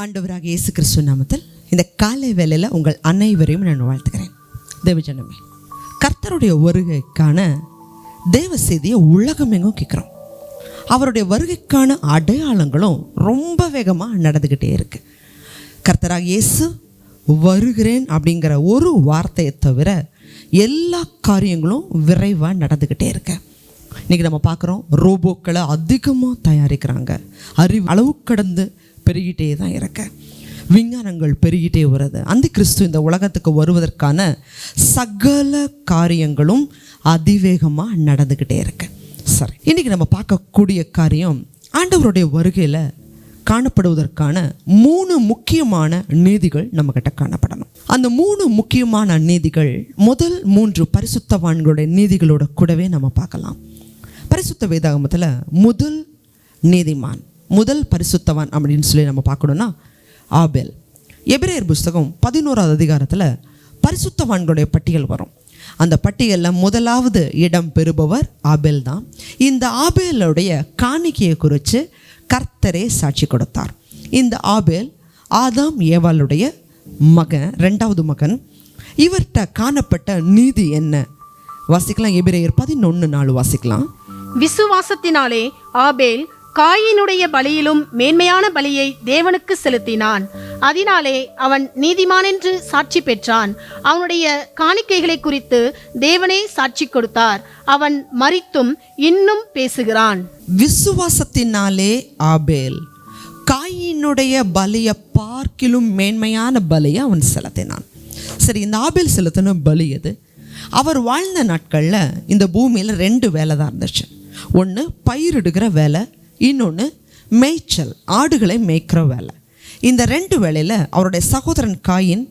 ஆண்டவராக இயேசு கிறிஸ்து நாமத்தில் இந்த காலை வேலையில் உங்கள் அனைவரையும் நான் வாழ்த்துக்கிறேன் தேவஜனமே கர்த்தருடைய வருகைக்கான தேவ செய்தியை உலகமெங்கும் கேட்குறோம். அவருடைய வருகைக்கான அடையாளங்களும் ரொம்ப வேகமாக நடந்துக்கிட்டே இருக்குது கர்த்தராக இயேசு வருகிறேன் அப்படிங்கிற ஒரு வார்த்தையை தவிர எல்லா காரியங்களும் விரைவாக நடந்துக்கிட்டே இருக்கு. இன்றைக்கி நம்ம பார்க்குறோம் ரோபோக்களை அதிகமாக தயாரிக்கிறாங்க. அறிவு அளவு கடந்து பெருகிட்டே தான் இருக்க விஞ்ஞானங்கள் பெருகிட்டே வருது அந்த கிறிஸ்து இந்த உலகத்துக்கு வருவதற்கான சகல காரியங்களும் அதிவேகமாக நடந்துக்கிட்டே இருக்கு. சரி இன்றைக்கி நம்ம பார்க்கக்கூடிய காரியம் ஆண்டவருடைய வருகையில் காணப்படுவதற்கான மூணு முக்கியமான நீதிகள் நம்மக்கிட்ட காணப்படணும். அந்த மூணு முக்கியமான நீதிகள் முதல் மூன்று பரிசுத்தவான்களுடைய நீதிகளோட கூடவே நம்ம பார்க்கலாம். பரிசுத்த வேதாகமத்தில் முதல் நீதிமான் முதல் பரிசுத்தவான் அப்படின்னு சொல்லி நம்ம பார்க்கணுன்னா ஆபேல். எபிரேயர் புஸ்தகம் பதினோராவது அதிகாரத்தில் பரிசுத்தவான்களுடைய பட்டியல் வரும். அந்த பட்டியலில் முதலாவது இடம் பெறுபவர் ஆபேல் தான். இந்த ஆபேலுடைய காணிக்கையை குறித்து கர்த்தரே சாட்சி கொடுத்தார். இந்த ஆபேல் ஆதாம் ஏவாளுடைய மகன் ரெண்டாவது மகன். இவர்கிட்ட காணப்பட்ட நீதி என்ன? வாசிக்கலாம் எபிரேயர் பதினொன்று நாள் வாசிக்கலாம். விசுவாசத்தினாலே ஆபேல் காயினுடைய பலியிலும் மேன்மையான பலியை தேவனுக்கு செலுத்தினான். அதனாலே அவன் நீதிமான் என்று சாட்சி பெற்றான். அவனுடைய காணிக்கைகளை குறித்து தேவனே சாட்சி கொடுத்தார். அவன் மறித்தும் இன்னும் பேசுகிறான். விசுவாசத்தினாலே ஆபேல் காயினுடைய பலியை பார்க்கிலும் மேன்மையான பலியை அவன் செலுத்தினான். சரி இந்த ஆபேல் செலுத்தின பலி எது? அவர் வாழ்ந்த நாட்களில் இந்த பூமியில் ரெண்டு வேலை தான் இருந்துச்சு. ஒன்று பயிரிடுகிற வேலை இன்னொன்று மேய்ச்சல் ஆடுகளை மேய்க்கிற வேலை. இந்த ரெண்டு வேலையில் அவருடைய சகோதரன் காயின்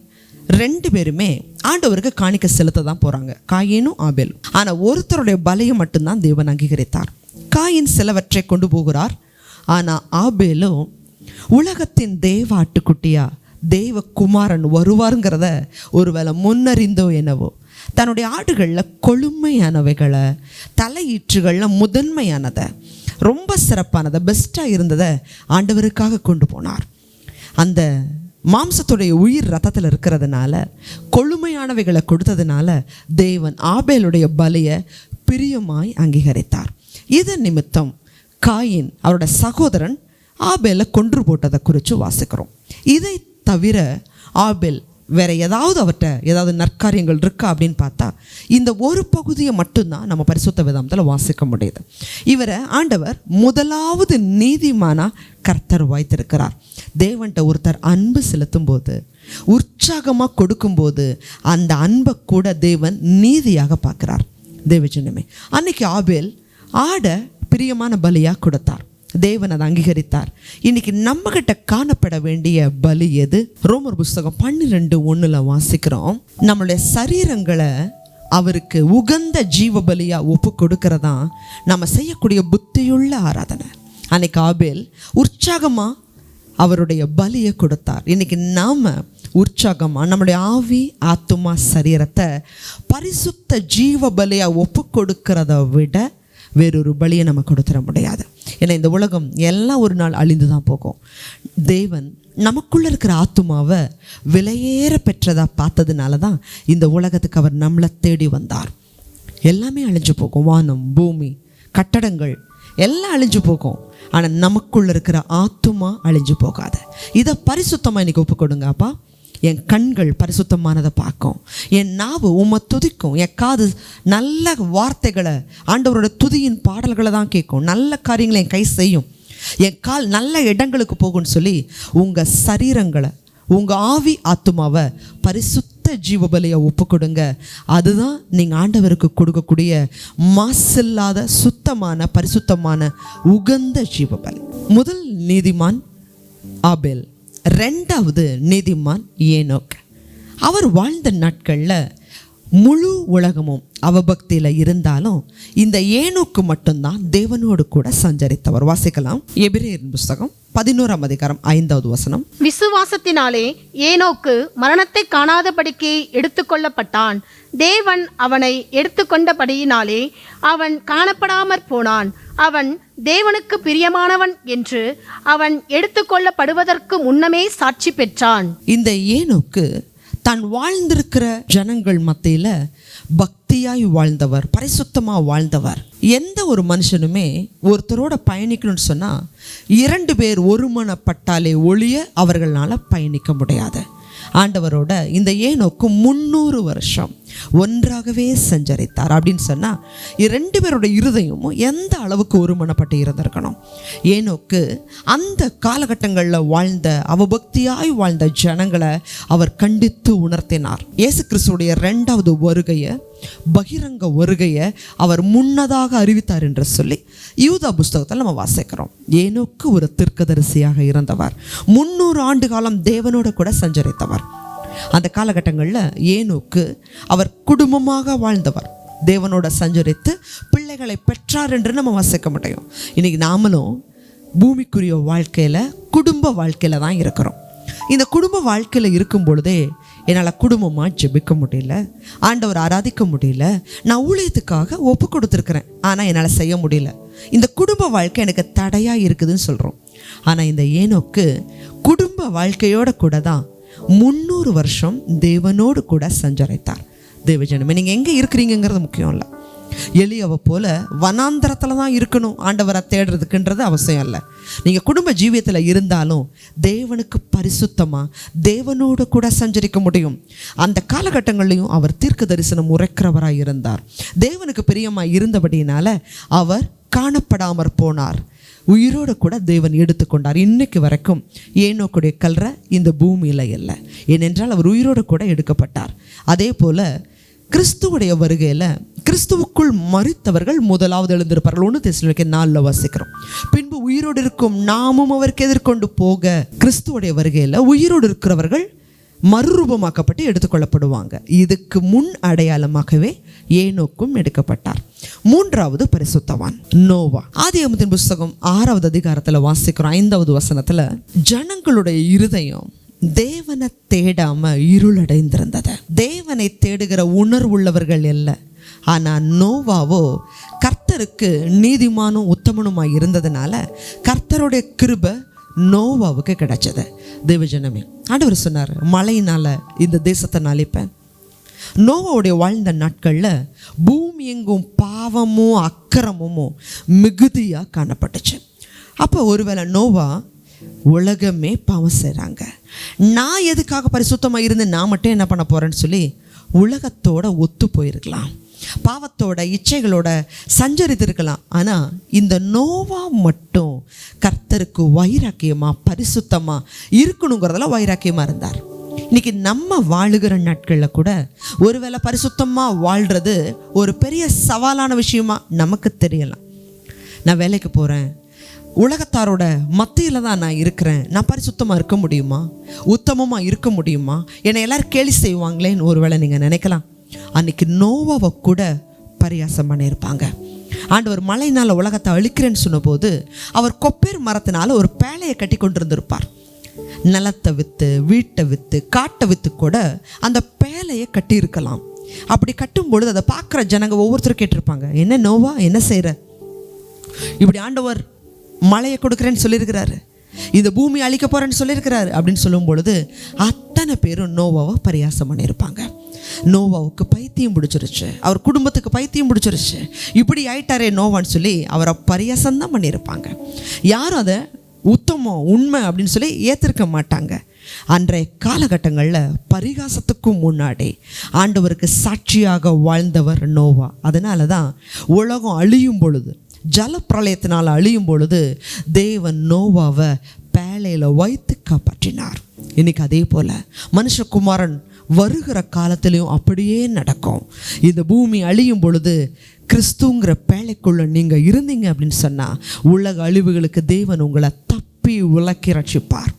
ரெண்டு பேருமே ஆண்டவருக்கு காணிக்க செலுத்த தான் போகிறாங்க காயினும் ஆபேலும். ஆனால் ஒருத்தருடைய பலையை மட்டும்தான் தேவன் அங்கீகரித்தார். காயின் சிலவற்றை கொண்டு போகிறார். ஆனால் ஆபேலும் உலகத்தின் தேவ ஆட்டுக்குட்டியா தெய்வ குமாரன் வருவாருங்கிறத ஒருவேளை முன்னறிந்தோ என்னவோ. தன்னுடைய ஆடுகளில் கொழுமையானவைகளை தலையீற்றுகளில் முதன்மையானதை ரொம்ப சிறப்பானதை பெஸ்ட்டாக இருந்ததை ஆண்டவருக்காக கொண்டு போனார். அந்த மாம்சத்துடைய உயிர் ரத்தத்தில் இருக்கிறதுனால கொழுமையானவைகளை கொடுத்ததுனால தேவன் ஆபேலுடைய பலியை பிரியமாய் அங்கீகரித்தார். இது நிமித்தம் காயின் அவரோட சகோதரன் ஆபேலை கொன்று போட்டதை குறித்து வாசிக்கிறோம். இதை தவிர ஆபேல் வேற ஏதாவது அவர்கிட்ட ஏதாவது நற்காரியங்கள் இருக்கா அப்படின்னு பார்த்தா இந்த ஒரு பகுதியை மட்டும்தான் நம்ம பரிசுத்த விதத்தில் வாசிக்க முடியுது. இவரை ஆண்டவர் முதலாவது நீதிமானா கர்த்தர் வாய்த்திருக்கிறார். தேவன்கிட்ட ஒருத்தர் அன்பு செலுத்தும் போது உற்சாகமாக கொடுக்கும்போது அந்த அன்பை கூட தேவன் நீதியாக பார்க்கிறார். தேவஜனமே அன்னைக்கு ஆபேல் ஆடை பிரியமான பலியாக கொடுத்தார். தேவன் அதை அங்கீகரித்தார். இன்னைக்கு நம்மகிட்ட காணப்பட வேண்டிய பலி எது? ரோமர் புஸ்தகம் பன்னிரெண்டு ஒன்றில் வாசிக்கிறோம். நம்மளுடைய சரீரங்களை அவருக்கு உகந்த ஜீவபலியாக ஒப்பு கொடுக்கறதா? நம்ம செய்யக்கூடிய புத்தியுள்ள ஆராதனை. அன்னைக்கு ஆபேல் உற்சாகமாக அவருடைய பலியை கொடுத்தார். இன்றைக்கி நாம் உற்சாகமாக நம்முடைய ஆவி ஆத்துமா சரீரத்தை பரிசுத்த ஜீவபலியாக ஒப்பு கொடுக்கிறத விட வேறொரு பலியை நம்ம கொடுத்துட முடியாது. ஏன்னா இந்த உலகம் எல்லாம் ஒரு நாள் அழிந்து தான் போகும். தேவன் நமக்குள்ளே இருக்கிற ஆத்துமாவை விலையேற பெற்றதாக பார்த்ததுனால தான் இந்த உலகத்துக்கு அவர் நம்மளை தேடி வந்தார். எல்லாமே அழிஞ்சு போகும். வானம் பூமி கட்டடங்கள் எல்லாம் அழிஞ்சு போகும். ஆனால் நமக்குள்ளே இருக்கிற ஆத்துமா அழிஞ்சு போகாது. இதை பரிசுத்தமாக இன்னைக்கு ஒப்பு கொடுங்க அப்பா. என் கண்கள் பரிசுத்தமானதை பார்க்கும். என் நாவு உம்மை துதிக்கும். என் காது நல்ல வார்த்தைகளை ஆண்டவரோட துதியின் பாடல்களை தான் கேட்கும். நல்ல காரியங்களை என் கை செய்யும். என் கால் நல்ல இடங்களுக்கு போகும்னு சொல்லி உங்கள் சரீரங்களை உங்கள் ஆவி ஆத்துமாவை பரிசுத்த ஜீவபலியை ஒப்பு கொடுங்க அதுதான் நீங்கள் ஆண்டவருக்கு கொடுக்கக்கூடிய மாசில்லாத சுத்தமான பரிசுத்தமான உகந்த ஜீவபலி. முதல் நீதிமான் ஆபேல். ரெண்டாவது நீதிமான் ஏனோக். அவர் வாழ்ந்த நாட்களில் முழு உலகமும் அவபக்தியில் இருந்தாலும் இந்த ஏனோக்கு மட்டும்தான் தேவனோடு கூட சஞ்சரித்தவர். வாசிக்கலாம். எபிரேயரின் புஸ்தகம் பதினோராம் அதிகாரம் ஐந்தாவது வசனம். விசுவாசத்தினாலே ஏனோக்கு மரணத்தை காணாதபடிக்கு எடுத்துக்கொள்ளப்பட்டான். தேவன் அவனை எடுத்துக்கொண்டபடியினாலே அவன் காணப்படாமற் போனான். அவன் தேவனுக்கு பிரியமானவன் என்று அவன் எடுத்துக்கொள்ளப்படுவதற்கு முன்னமே சாட்சி பெற்றான். இந்த ஏனோக்கு தான் வாழ்ந்திருக்கிற ஜனங்கள் மத்தியில் பக்தியாய் வாழ்ந்தவர் பரிசுத்தமாக வாழ்ந்தவர். எந்த ஒரு மனுஷனுமே ஒருத்தரோட பயணிக்கணும்னு சொன்னால் இரண்டு பேர் ஒருமனப்பட்டாலே ஒழிய அவர்களால் பயணிக்க முடியாது. ஆண்டவரோட இந்த ஏனோக்கு முந்நூறு வருஷம் ஒன்றாகவே சஞ்சரித்தார். அப்படின்னு சொன்னால் ரெண்டு பேரோட இருதயமும் எந்த அளவுக்கு ஒருமனப்பட்டு இருந்திருக்கணும்? ஏனோக்கு அந்த காலகட்டங்களில் வாழ்ந்த அவபக்தியாய் வாழ்ந்த ஜனங்களை அவர் கண்டித்து உணர்த்தினார். இயேசு கிறிஸ்துடைய ரெண்டாவது வருகையை பகிரங்க வருகையை அவர் முன்னதாக அறிவித்தார் என்று சொல்லி யூதா புஸ்தகத்தில் நம்ம வாசிக்கிறோம். ஏனோக்கு ஒரு தீர்க்கதரிசியாக இருந்தவர் முந்நூறு ஆண்டு காலம் தேவனோட கூட சஞ்சரித்தவர். அந்த காலகட்டங்களில் ஏனோக்கு அவர் குடும்பமாக வாழ்ந்தவர். தேவனோட சஞ்சரித்து பிள்ளைகளை பெற்றார் என்று நம்ம வாசிக்க முடியும். இன்னைக்கு நாமளும் பூமிக்குரிய வாழ்க்கையில் குடும்ப வாழ்க்கையில் தான் இருக்கிறோம். இந்த குடும்ப வாழ்க்கையில் இருக்கும் பொழுதே என்னால் குடும்பமாக ஜெபிக்க முடியல ஆண்டவர் ஆராதிக்க முடியல நான் ஊழியத்துக்காக ஒப்பு கொடுத்துருக்குறேன். ஆனால் என்னால் செய்ய முடியல. இந்த குடும்ப வாழ்க்கை எனக்கு தடையாக இருக்குதுன்னு சொல்கிறோம் ஆனால் இந்த ஏனோக்கு குடும்ப வாழ்க்கையோட கூட தான் முந்நூறு வருஷம் தேவனோடு கூட சஞ்சரித்தார். தேவஜனமே நீங்கள் எங்கே இருக்கிறீங்கங்கிறது முக்கியம் இல்லை. எளியவை போல வனாந்தரத்தில் தான் இருக்கணும். ஆண்டவரை தேடுறதுக்குன்றது அவசியம் இல்லை. நீங்கள் குடும்ப ஜீவியத்தில் இருந்தாலும் தேவனுக்கு பரிசுத்தமாக தேவனோடு கூட சஞ்சரிக்க முடியும். அந்த காலகட்டங்கள்லையும் அவர் தீர்க்க தரிசனம் உரைக்கிறவராக இருந்தார். தேவனுக்கு பிரியமாக இருந்தபடியினால் அவர் காணப்படாமற் போனார். உயிரோடு கூட தேவன் எடுத்துக்கொண்டார் இன்னைக்கு வரைக்கும் ஏனோக்குடைய கல்ற இந்த பூமியில் இல்லை. ஏனென்றால் அவர் உயிரோடு கூட எடுக்கப்பட்டார். அதே போல் கிறிஸ்துவுடைய வருகையில் கிறிஸ்துவுக்குள் மறித்தவர்கள் முதலாவது எழுந்திருப்பார்கள். ஒன்று தெசலோனிக்க நாளில் வாசிக்கிறோம். பின்பு உயிரோடு இருக்கும் நாமும் அவருக்கு எதிர்கொண்டு போக கிறிஸ்துவடைய வருகையில் உயிரோடு இருக்கிறவர்கள் மறுரூபமாக்கப்பட்டு எடுத்துக்கொள்ளப்படுவாங்க. இதுக்கு முன் அடையாளமாகவே ஏனோக்கும் எடுக்கப்பட்டார். மூன்றாவது பரிசுத்தவான் நோவா. ஆதி அமுத்தின் புஸ்தகம் ஆறாவது அதிகாரத்தில் வாசிக்கிறோம். ஐந்தாவது வசனத்தில் ஜனங்களுடைய இருதயம் தேவனை தேடாம இருளடைந்திருந்தது. தேவனை தேடுகிற உணர்வுள்ளவர்கள் இல்லை ஆனால் நோவாவோ கர்த்தருக்கு நீதிமானும் உத்தமனுமாக இருந்ததுனால கர்த்தருடைய கிருபை நோவாவுக்கு கிடைச்சது. தேவஜனமே ஆண்டவர் சொன்னார் மழையினால் இந்த தேசத்தை நான் அழிப்பேன் நோவாவுடைய வாழ்ந்த நாட்களில் பூமி எங்கும் பாவமும் அக்கிரமும் மிகுதியாக காணப்பட்டுச்சு. அப்போ ஒருவேளை நோவா உலகமே பாவம் செய்கிறாங்க நான் எதுக்காக பரிசுத்தமாக இருந்து நான் மட்டும் என்ன பண்ண போகிறேன்னு சொல்லி உலகத்தோட ஒத்து போயிருக்கலாம். பாவத்தோட இச்சைகளோட சஞ்சரித்திருக்கலாம். ஆனால் இந்த நோவா மட்டும் கர்த்தருக்கு வைராக்கியமாக பரிசுத்தமாக இருக்கணுங்கிறதுல வைராக்கியமாக இருந்தார். இன்னைக்கு நம்ம வாழுகிற நாட்களில் கூட ஒருவேளை பரிசுத்தமாக வாழ்கிறது ஒரு பெரிய சவாலான விஷயமா நமக்கு தெரியலாம். நான் வேலைக்கு போகிறேன் உலகத்தாரோட மத்தியில் தான் நான் இருக்கிறேன். நான் பரிசுத்தமாக இருக்க முடியுமா? உத்தமமாக இருக்க முடியுமா? என்னை எல்லோரும் கேலி செய்வாங்களேன்னு ஒருவேளை நீங்கள் நினைக்கலாம். அன்னைக்கு நோவாவை கூட பரியாசம் பண்ணியிருப்பாங்க. ஆண்டவர் மழையினால் உலகத்தை அழிக்கிறேன்னு சொன்னபோது அவர் கொப்பேர் மரத்தினால ஒரு பேழையை கட்டி கொண்டிருந்திருப்பார். நிலத்தை விற்று வீட்டை விற்று காட்டை விற்று கூட அந்த பேழையை கட்டியிருக்கலாம். அப்படி கட்டும் பொழுது அதை பார்க்குற ஜனங்க ஒவ்வொருத்தரும் கேட்டிருப்பாங்க என்ன நோவா என்ன செய்கிற இப்படி ஆண்டவர் மழையை கொடுக்குறேன்னு சொல்லியிருக்கிறாரு. இந்த பூமி அழிக்க போகிறேன்னு சொல்லியிருக்கிறாரு அப்படின்னு சொல்லும் பொழுது அத்தனை பேரும் நோவாவை பரியாசம் பண்ணியிருப்பாங்க. நோவாவுக்கு பைத்தியம் பிடிச்சிருச்சு. அவர் குடும்பத்துக்கு பைத்தியம் பிடிச்சிருச்சு. இப்படி ஆயிட்டாரே நோவான்னு சொல்லி அவரை பரியாசம் தான் பண்ணியிருப்பாங்க. யாரும் அதை உத்தமம் உண்மை அப்படின்னு சொல்லி ஏற்றிருக்க மாட்டாங்க. அன்றைய காலகட்டங்களில் பரிகாசத்துக்கும் முன்னாடி ஆண்டவருக்கு சாட்சியாக வாழ்ந்தவர் நோவா. அதனால தான் உலகம் அழியும் பொழுது ஜலப்பிரளயத்தினால் அழியும் பொழுது தேவன் நோவாவை பேழையில் வைத்து காப்பாற்றினார். இன்னைக்கு அதே போல் மனுஷகுமாரன் வருகிற காலத்திலையும் அப்படியே நடக்கும். இந்த பூமி அழியும் பொழுது கிறிஸ்துங்கிற பேழைக்குள்ளே நீங்கள் இருந்தீங்க அப்படின்னு சொன்னால் உலக அழிவுகளுக்கு தேவன் உங்களை தப்பி உலக்கி ரட்சிப்பார்.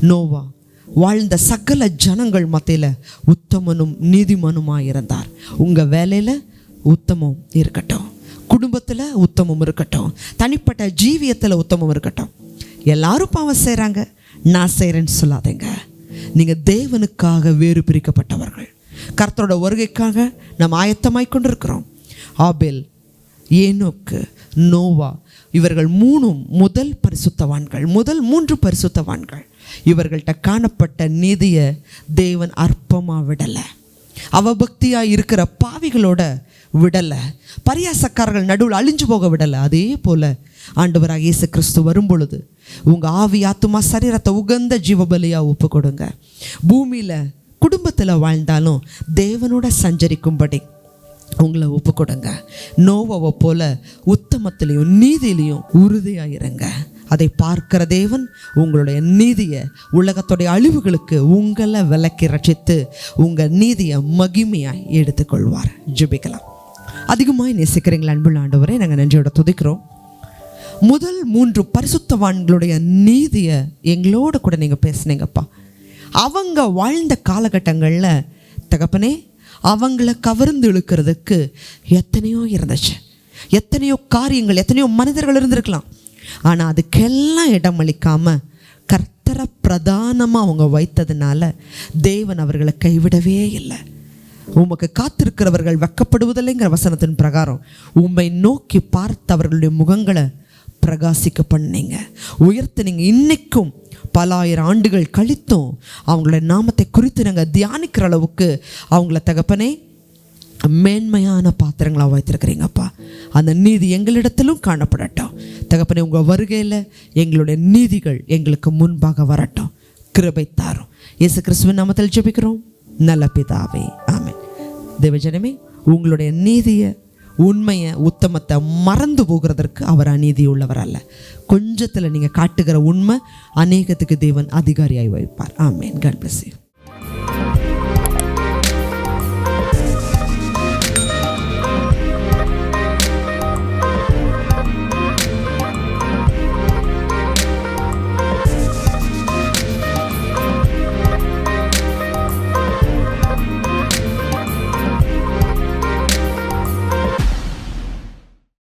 நோவா வாழ்ந்த சகல ஜனங்கள் மத்தியில் உத்தமனும் நீதிமனுமாக இருந்தார். உங்கள் வேலையில் உத்தமம் இருக்கட்டும். குடும்பத்தில் உத்தமம் இருக்கட்டும். தனிப்பட்ட ஜீவியத்தில் உத்தமம் இருக்கட்டும். எல்லாரும் பாவம் செய்கிறாங்க நான் செய்கிறேன்னு சொல்லாதீங்க. நீங்கள் தேவனுக்காக வேறு பிரிக்கப்பட்டவர்கள். கர்த்தரோட வருகைக்காக நாம் ஆயத்தமாய் கொண்டிருக்கிறோம். ஆபேல் ஏனோக்கு நோவா இவர்கள் மூணும் முதல் பரிசுத்தவான்கள் முதல் மூன்று பரிசுத்தவான்கள். இவர்கள்ட்ட காணப்பட்ட நீதியை தேவன் அற்பமாக விடலை. அவபக்தியாக இருக்கிற பாவிகளோட விடலை. பரியாசக்காரர்கள் நடுவில் அழிஞ்சு போக விடலை. அதே போல் ஆண்டவராக இயேசு கிறிஸ்து வரும் பொழுது உங்கள் ஆவி ஆத்துமா சரீரத்தை உகந்த ஜீவபலியாக ஒப்பு கொடுங்க பூமியில் குடும்பத்தில் வாழ்ந்தாலும் தேவனோட சஞ்சரிக்கும்படி உங்களை ஒப்பு கொடுங்க நோவவை போல உத்தமத்திலையும் நீதியிலையும் உறுதியாக இருங்க அதை பார்க்கிற தேவன் உங்களுடைய நீதியை உலகத்துடைய அழிவுகளுக்கு உங்களை விலக்கி ரட்சித்து உங்கள் நீதியை மகிமையாக எடுத்துக்கொள்வார். ஜெபிக்கலாம். அதிகமாக நேசிக்கிறீங்களா அன்புள்ள ஆண்டவரே நாங்கள் நன்றியோட துதிக்கிறோம். முதல் மூன்று பரிசுத்தவான்களுடைய நீதியை எங்களோட கூட நீங்கள் பேசுனீங்கப்பா. அவங்க வாழ்ந்த காலகட்டங்களில் தகப்பனே அவங்கள கவர்ந்து இழுக்கிறதுக்கு எத்தனையோ இருந்துச்சு. எத்தனையோ காரியங்கள் எத்தனையோ மனிதர்கள் இருந்திருக்கலாம். ஆனால் அதுக்கெல்லாம் இடமளிக்காமல் கர்த்தர கர்த்தரை பிரதானமாக அவங்க வைத்ததுனால தேவன் அவர்களை கைவிடவே இல்லை. உமக்கு காத்திருக்கிறவர்கள் வெக்கப்படுவதில்லைங்கிற வசனத்தின் பிரகாரம் உம்மை நோக்கி பார்த்து அவர்களுடைய முகங்களை பிரகாசிக்க பண்ணீங்க உயர்த்தினீங்க இன்றைக்கும் பல ஆயிரம் ஆண்டுகள் கழித்தும் அவங்களோட நாமத்தை குறித்து நாங்கள் தியானிக்கிற அளவுக்கு அவங்கள தகப்பனே மேன்மையான பாத்திரங்களாக வைத்திருக்கிறீங்கப்பா. அந்த நீதி எங்களிடத்திலும் காணப்படட்டும். தகப்பனே உங்கள் வருகையில் எங்களுடைய நீதிகள் எங்களுக்கு முன்பாக வரட்டும். கிருபை தாரும். இயேசு கிறிஸ்துவின் நாமத்தில் ஜெபிக்கிறோம். நல்ல பிதாவே. ஆமே தேவஜனமே உங்களுடைய நீதியை உண்மையை உத்தமத்தை மறந்து போகிறதற்கு அவர் அநீதி உள்ளவர் அல்ல. கொஞ்சத்தில் நீங்கள் காட்டுகிற உண்மை அநேகத்துக்கு தேவன் அதிகாரியாய் வைப்பார். ஆமேன். God bless you